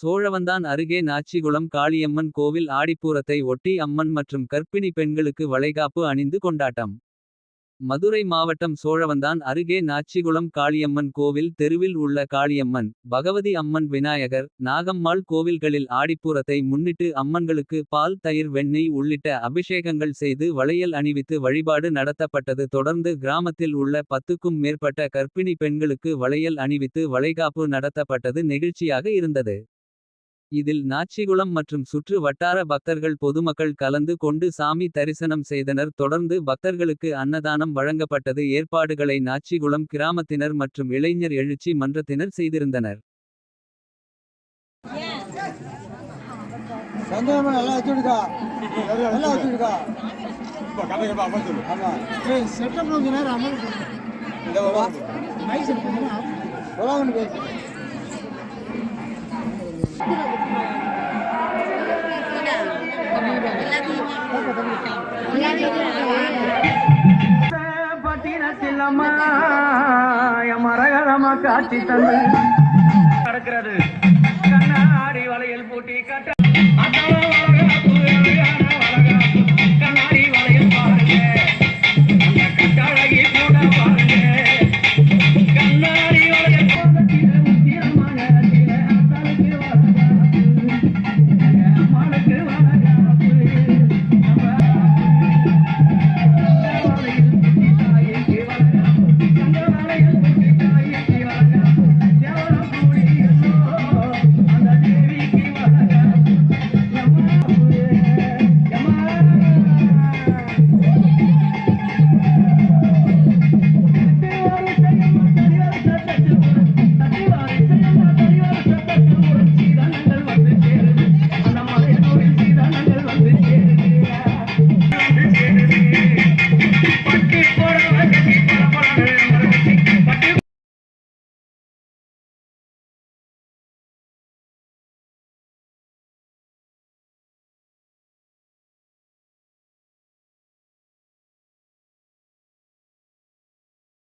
சோழவந்தான் அருகே நாச்சிகுளம் காளியம்மன் கோவில் ஆடிப்பூரத்தை ஒட்டி அம்மன் மற்றும் கர்ப்பிணி பெண்களுக்கு வளைகாப்பு அணிந்து கொண்டாட்டம். மதுரை மாவட்டம் சோழவந்தான் அருகே நாச்சிகுளம் காளியம்மன் கோவில் தெருவில் உள்ள காளியம்மன். பகவதி அம்மன் விநாயகர் நாகம்மாள் கோவில்களில் ஆடிப்பூரத்தை முன்னிட்டு அம்மன்களுக்கு பால் தயிர் வெண்ணெய் உள்ளிட்ட அபிஷேகங்கள் செய்து வளையல் அணிவித்து வழிபாடு நடத்தப்பட்டது தொடர்ந்து கிராமத்தில் உள்ள பத்துக்கும் மேற்பட்ட கர்ப்பிணி பெண்களுக்கு வளையல் அணிவித்து வளைகாப்பு நடத்தப்பட்டது நெகிழ்ச்சியாக இருந்தது. இதில் நாச்சிகுளம் மற்றும் சுற்று வட்டார பக்தர்கள் பொதுமக்கள் கலந்து கொண்டு சாமி தரிசனம் செய்தனர். தொடர்ந்து பக்தர்களுக்கு அன்னதானம் வழங்கப்பட்டது. ஏற்பாடுகளை நாச்சிகுளம் கிராமத்தினர் மற்றும் இளைஞர் எழுச்சி மன்றத்தினர் செய்திருந்தனர். சந்தேகமா நல்லா பட்டினத்தில் அம்மா மரகதமா காட்சி தந்து. நடக்கிறது. கண்ணாடி வளையல் பூட்டி கட்ட